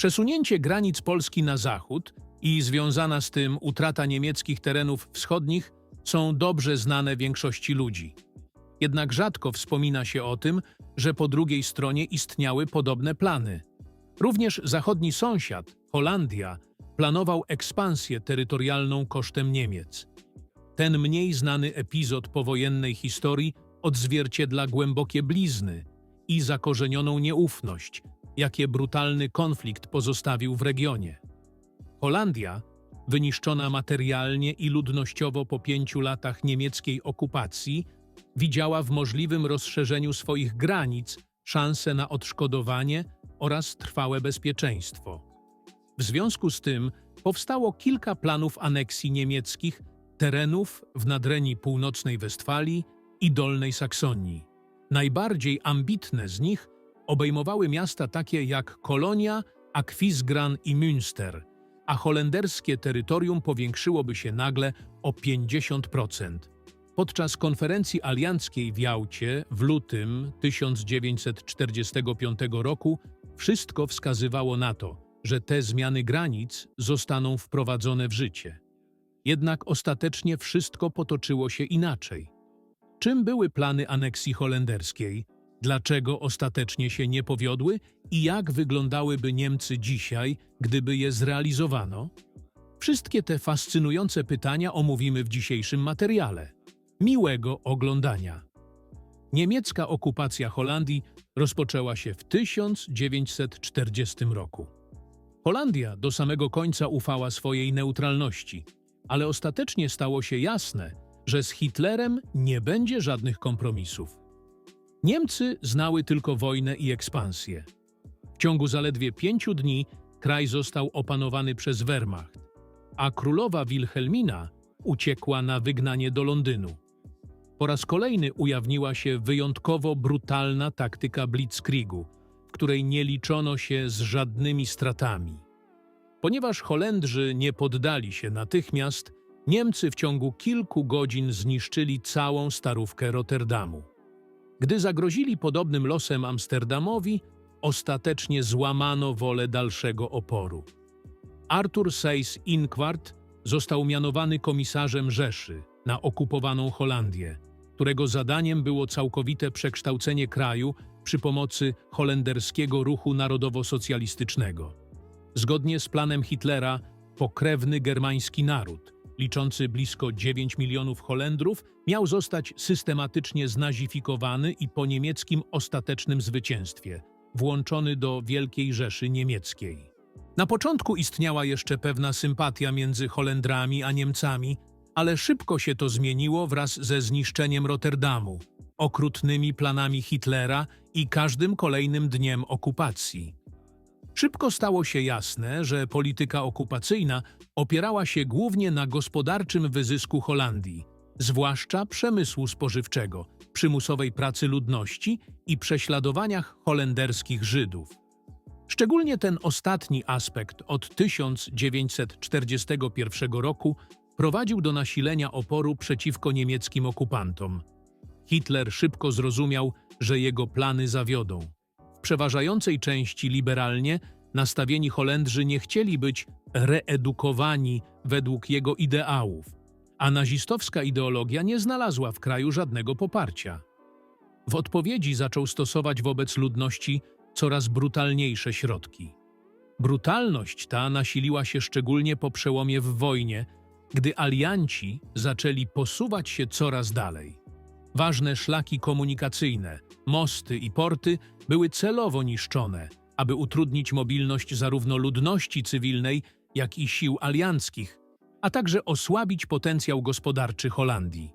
Przesunięcie granic Polski na zachód i związana z tym utrata niemieckich terenów wschodnich są dobrze znane większości ludzi. Jednak rzadko wspomina się o tym, że po drugiej stronie istniały podobne plany. Również zachodni sąsiad, Holandia, planował ekspansję terytorialną kosztem Niemiec. Ten mniej znany epizod powojennej historii odzwierciedla głębokie blizny i zakorzenioną nieufność, jakie brutalny konflikt pozostawił w regionie. Holandia, wyniszczona materialnie i ludnościowo po pięciu latach niemieckiej okupacji, widziała w możliwym rozszerzeniu swoich granic szansę na odszkodowanie oraz trwałe bezpieczeństwo. W związku z tym powstało kilka planów aneksji niemieckich terenów w nadrenii północnej Westfalii i Dolnej Saksonii. Najbardziej ambitne z nich obejmowały miasta takie jak Kolonia, Aquisgrán i Münster, a holenderskie terytorium powiększyłoby się nagle o 50%. Podczas konferencji alianckiej w Jałcie w lutym 1945 roku wszystko wskazywało na to, że te zmiany granic zostaną wprowadzone w życie. Jednak ostatecznie wszystko potoczyło się inaczej. Czym były plany aneksji holenderskiej? Dlaczego ostatecznie się nie powiodły i jak wyglądałyby Niemcy dzisiaj, gdyby je zrealizowano? Wszystkie te fascynujące pytania omówimy w dzisiejszym materiale. Miłego oglądania. Niemiecka okupacja Holandii rozpoczęła się w 1940 roku. Holandia do samego końca ufała swojej neutralności, ale ostatecznie stało się jasne, że z Hitlerem nie będzie żadnych kompromisów. Niemcy znały tylko wojnę i ekspansję. W ciągu zaledwie pięciu dni kraj został opanowany przez Wehrmacht, a królowa Wilhelmina uciekła na wygnanie do Londynu. Po raz kolejny ujawniła się wyjątkowo brutalna taktyka blitzkriegu, w której nie liczono się z żadnymi stratami. Ponieważ Holendrzy nie poddali się natychmiast, Niemcy w ciągu kilku godzin zniszczyli całą starówkę Rotterdamu. Gdy zagrozili podobnym losem Amsterdamowi, ostatecznie złamano wolę dalszego oporu. Arthur Seyss-Inquart został mianowany komisarzem Rzeszy na okupowaną Holandię, którego zadaniem było całkowite przekształcenie kraju przy pomocy holenderskiego ruchu narodowo-socjalistycznego. Zgodnie z planem Hitlera, pokrewny germański naród, liczący blisko 9 milionów Holendrów, miał zostać systematycznie znazifikowany i po niemieckim ostatecznym zwycięstwie, włączony do Wielkiej Rzeszy Niemieckiej. Na początku istniała jeszcze pewna sympatia między Holendrami a Niemcami, ale szybko się to zmieniło wraz ze zniszczeniem Rotterdamu, okrutnymi planami Hitlera i każdym kolejnym dniem okupacji. Szybko stało się jasne, że polityka okupacyjna opierała się głównie na gospodarczym wyzysku Holandii, zwłaszcza przemysłu spożywczego, przymusowej pracy ludności i prześladowaniach holenderskich Żydów. Szczególnie ten ostatni aspekt od 1941 roku prowadził do nasilenia oporu przeciwko niemieckim okupantom. Hitler szybko zrozumiał, że jego plany zawiodą. Przeważającej części liberalnie nastawieni Holendrzy nie chcieli być reedukowani według jego ideałów, a nazistowska ideologia nie znalazła w kraju żadnego poparcia. W odpowiedzi zaczął stosować wobec ludności coraz brutalniejsze środki. Brutalność ta nasiliła się szczególnie po przełomie w wojnie, gdy alianci zaczęli posuwać się coraz dalej. Ważne szlaki komunikacyjne, mosty i porty były celowo niszczone, aby utrudnić mobilność zarówno ludności cywilnej, jak i sił alianckich, a także osłabić potencjał gospodarczy Holandii.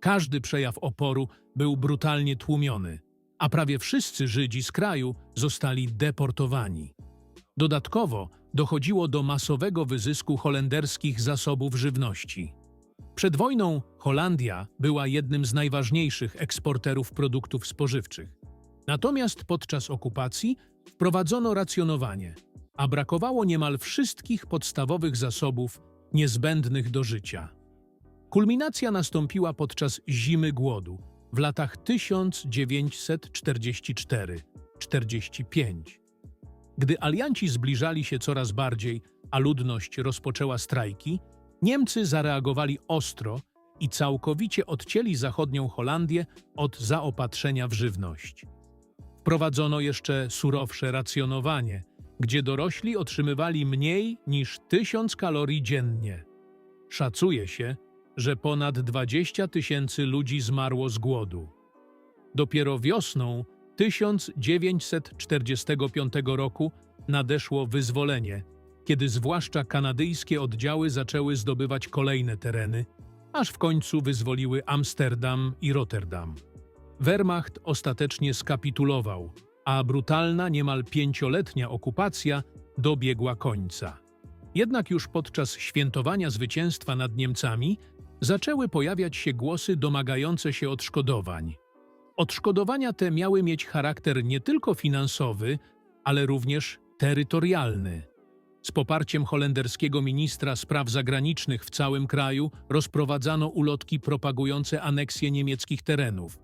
Każdy przejaw oporu był brutalnie tłumiony, a prawie wszyscy Żydzi z kraju zostali deportowani. Dodatkowo dochodziło do masowego wyzysku holenderskich zasobów żywności. Przed wojną Holandia była jednym z najważniejszych eksporterów produktów spożywczych. Natomiast podczas okupacji wprowadzono racjonowanie, a brakowało niemal wszystkich podstawowych zasobów niezbędnych do życia. Kulminacja nastąpiła podczas zimy głodu w latach 1944-45. Gdy alianci zbliżali się coraz bardziej, a ludność rozpoczęła strajki, Niemcy zareagowali ostro i całkowicie odcięli zachodnią Holandię od zaopatrzenia w żywność. Wprowadzono jeszcze surowsze racjonowanie, gdzie dorośli otrzymywali mniej niż 1000 kalorii dziennie. Szacuje się, że ponad 20 tysięcy ludzi zmarło z głodu. Dopiero wiosną 1945 roku nadeszło wyzwolenie, kiedy zwłaszcza kanadyjskie oddziały zaczęły zdobywać kolejne tereny, aż w końcu wyzwoliły Amsterdam i Rotterdam. Wehrmacht ostatecznie skapitulował, a brutalna, niemal pięcioletnia okupacja dobiegła końca. Jednak już podczas świętowania zwycięstwa nad Niemcami zaczęły pojawiać się głosy domagające się odszkodowań. Odszkodowania te miały mieć charakter nie tylko finansowy, ale również terytorialny. Z poparciem holenderskiego ministra spraw zagranicznych w całym kraju rozprowadzano ulotki propagujące aneksję niemieckich terenów,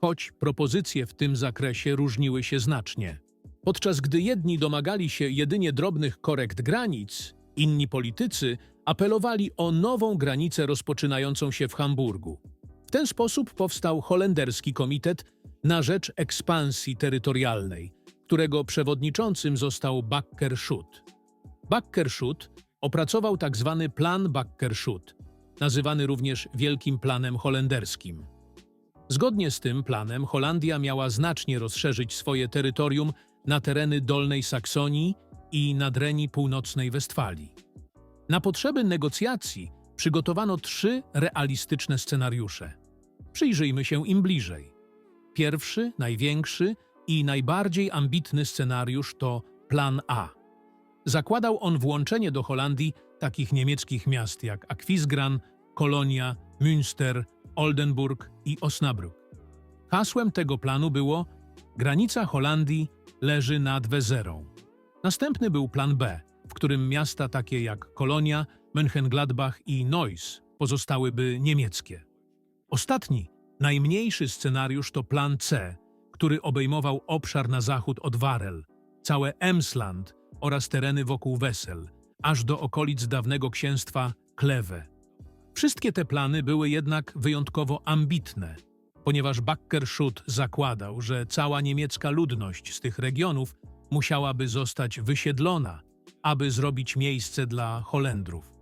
choć propozycje w tym zakresie różniły się znacznie. Podczas gdy jedni domagali się jedynie drobnych korekt granic, inni politycy apelowali o nową granicę rozpoczynającą się w Hamburgu. W ten sposób powstał holenderski komitet na rzecz ekspansji terytorialnej, którego przewodniczącym został Bakker-Schut. Bakker-Schut opracował tzw. plan Bakker-Schut, nazywany również Wielkim Planem Holenderskim. Zgodnie z tym planem Holandia miała znacznie rozszerzyć swoje terytorium na tereny Dolnej Saksonii i nadrenii północnej Westfalii. Na potrzeby negocjacji przygotowano trzy realistyczne scenariusze. Przyjrzyjmy się im bliżej. Pierwszy, największy i najbardziej ambitny scenariusz to Plan A. Zakładał on włączenie do Holandii takich niemieckich miast jak Aquisgrán, Kolonia, Münster, Oldenburg i Osnabrück. Hasłem tego planu było Granica Holandii leży nad Wezerą. Następny był plan B, w którym miasta takie jak Kolonia, Mönchengladbach i Neuss pozostałyby niemieckie. Ostatni, najmniejszy scenariusz to plan C, który obejmował obszar na zachód od Warel, całe Emsland oraz tereny wokół Wesel, aż do okolic dawnego księstwa Kleve. Wszystkie te plany były jednak wyjątkowo ambitne, ponieważ Bakker-Schut zakładał, że cała niemiecka ludność z tych regionów musiałaby zostać wysiedlona, aby zrobić miejsce dla Holendrów.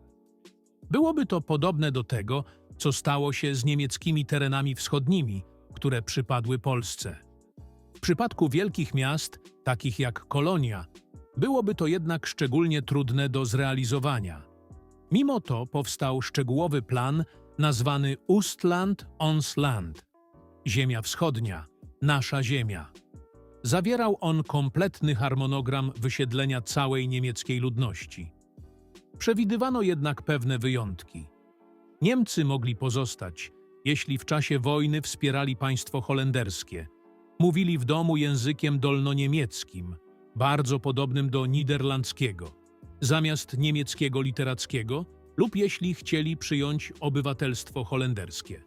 Byłoby to podobne do tego, co stało się z niemieckimi terenami wschodnimi, które przypadły Polsce. W przypadku wielkich miast, takich jak Kolonia, byłoby to jednak szczególnie trudne do zrealizowania. Mimo to powstał szczegółowy plan nazwany Ustland ons Land Ziemia Wschodnia, nasza ziemia. Zawierał on kompletny harmonogram wysiedlenia całej niemieckiej ludności. Przewidywano jednak pewne wyjątki. Niemcy mogli pozostać, jeśli w czasie wojny wspierali państwo holenderskie. Mówili w domu językiem dolnoniemieckim, bardzo podobnym do niderlandzkiego, zamiast niemieckiego literackiego, lub jeśli chcieli przyjąć obywatelstwo holenderskie.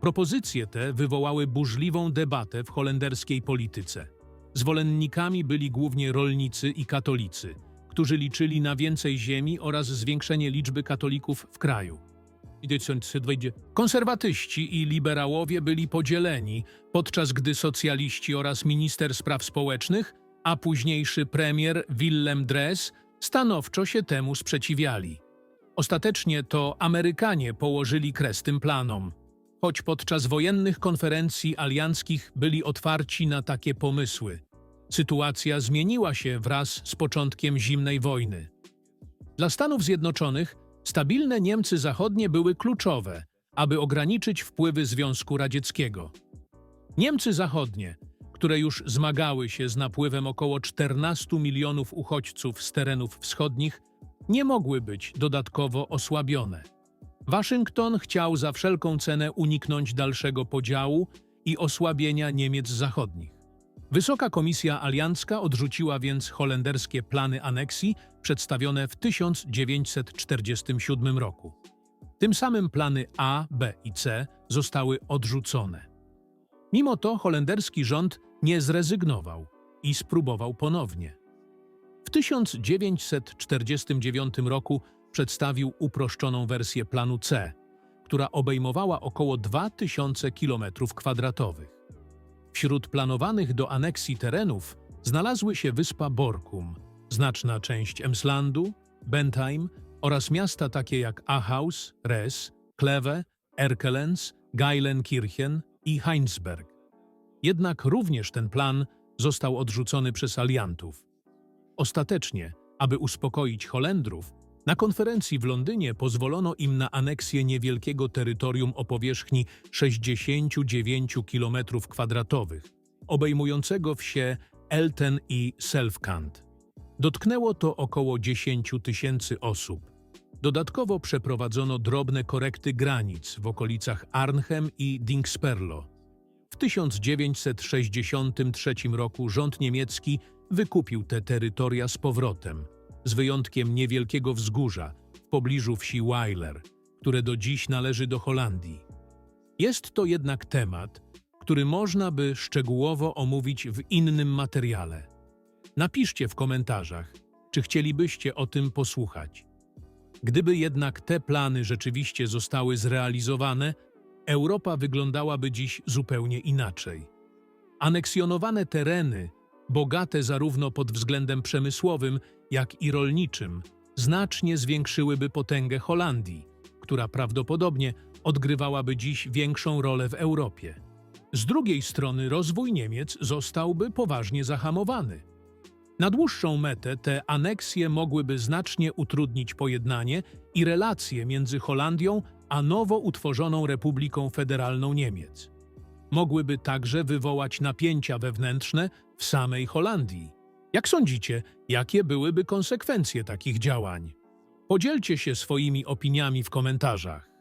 Propozycje te wywołały burzliwą debatę w holenderskiej polityce. Zwolennikami byli głównie rolnicy i katolicy, którzy liczyli na więcej ziemi oraz zwiększenie liczby katolików w kraju. Konserwatyści i liberałowie byli podzieleni, podczas gdy socjaliści oraz minister spraw społecznych, a późniejszy premier Willem Drees stanowczo się temu sprzeciwiali. Ostatecznie to Amerykanie położyli kres tym planom. Choć podczas wojennych konferencji alianckich byli otwarci na takie pomysły. Sytuacja zmieniła się wraz z początkiem zimnej wojny. Dla Stanów Zjednoczonych stabilne Niemcy Zachodnie były kluczowe, aby ograniczyć wpływy Związku Radzieckiego. Niemcy Zachodnie, które już zmagały się z napływem około 14 milionów uchodźców z terenów wschodnich, nie mogły być dodatkowo osłabione. Waszyngton chciał za wszelką cenę uniknąć dalszego podziału i osłabienia Niemiec Zachodnich. Wysoka Komisja Aliancka odrzuciła więc holenderskie plany aneksji przedstawione w 1947 roku. Tym samym plany A, B i C zostały odrzucone. Mimo to holenderski rząd nie zrezygnował i spróbował ponownie. 1949 roku przedstawił uproszczoną wersję planu C, która obejmowała około 2000 km2. Wśród planowanych do aneksji terenów znalazły się wyspa Borkum, znaczna część Emslandu, Bentheim oraz miasta takie jak Ahaus, Res, Kleve, Erkelenz, Geilenkirchen i Heinsberg. Jednak również ten plan został odrzucony przez aliantów. Ostatecznie, aby uspokoić Holendrów, na konferencji w Londynie pozwolono im na aneksję niewielkiego terytorium o powierzchni 69 km2, obejmującego wsie Elten i Selfkant. Dotknęło to około 10 tysięcy osób. Dodatkowo przeprowadzono drobne korekty granic w okolicach Arnhem i Dingsperlo. W 1963 roku rząd niemiecki wykupił te terytoria z powrotem, z wyjątkiem niewielkiego wzgórza w pobliżu wsi Weiler, które do dziś należy do Holandii. Jest to jednak temat, który można by szczegółowo omówić w innym materiale. Napiszcie w komentarzach, czy chcielibyście o tym posłuchać. Gdyby jednak te plany rzeczywiście zostały zrealizowane, Europa wyglądałaby dziś zupełnie inaczej. Aneksjonowane tereny, bogate zarówno pod względem przemysłowym, jak i rolniczym, znacznie zwiększyłyby potęgę Holandii, która prawdopodobnie odgrywałaby dziś większą rolę w Europie. Z drugiej strony rozwój Niemiec zostałby poważnie zahamowany. Na dłuższą metę te aneksje mogłyby znacznie utrudnić pojednanie i relacje między Holandią a nowo utworzoną Republiką Federalną Niemiec. Mogłyby także wywołać napięcia wewnętrzne w samej Holandii. Jak sądzicie, jakie byłyby konsekwencje takich działań? Podzielcie się swoimi opiniami w komentarzach.